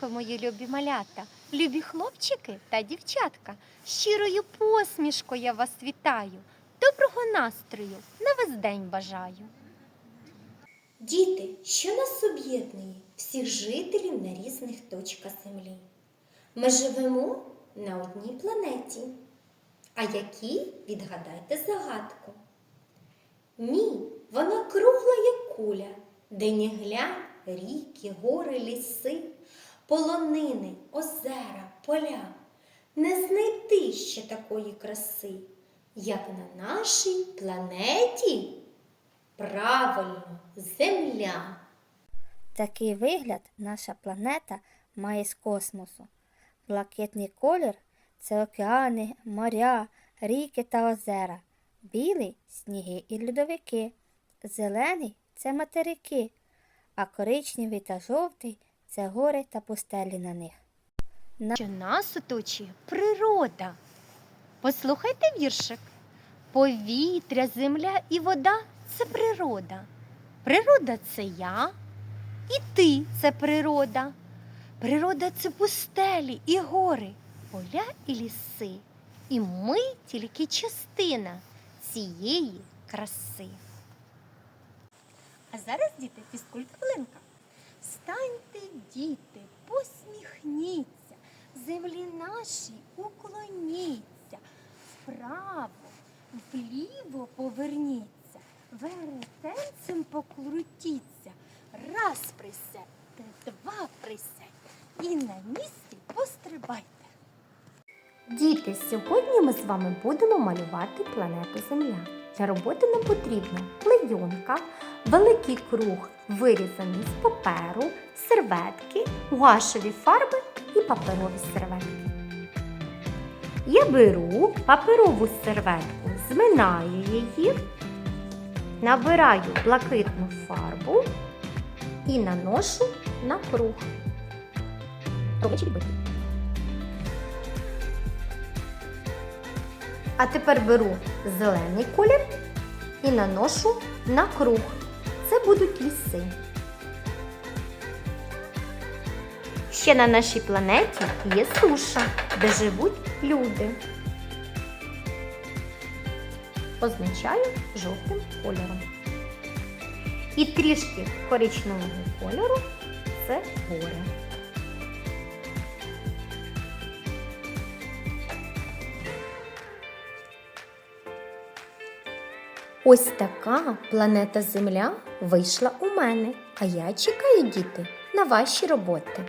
ранку, мої любі малята, любі хлопчики та дівчатка. Щирою посмішкою я вас вітаю. Доброго настрою на весь день бажаю. Діти, що нас об'єднує всіх жителів на різних точках землі. Ми живемо на одній планеті. А які відгадайте загадку? Ні, вона кругла, як куля, де не глянь ріки, гори, ліси, полонини, озера, поля. Не знайти ще такої краси, як на нашій планеті. Правильно, земля. Такий вигляд наша планета має з космосу. Блакитний колір це океани, моря, ріки та озера. Білий сніги і льодовики. Зелений це материки, а коричневий та жовтий це гори та пустелі на них. Що нас оточує природа. Послухайте віршик. Повітря, земля і вода це природа. Природа це я, і ти це природа. Природа це пустелі і гори, поля і ліси. І ми тільки частина цієї краси. А зараз, діти, фізкульт хвилинка. Встаньте, діти, посміхніться, землі нашій уклоніться, вправо, вліво поверніться, веретенцем покрутіться, раз присядьте, два присядьте. І на місці пострибайте. Діти, сьогодні ми з вами будемо малювати планету Земля. Для роботи нам потрібна клейонка, великий круг, вирізаний з паперу, серветки, гуашеві фарби і паперові серветки. Я беру паперову серветку, зминаю її, набираю блакитну фарбу і наношу на круг. А тепер беру зелений колір і наношу на круг. Це будуть ліси. Ще на нашій планеті є суша, де живуть люди. Позначаю жовтим кольором. І трішки коричневого кольору це гори. Ось така планета Земля вийшла у мене, а я чекаю, діти, на ваші роботи.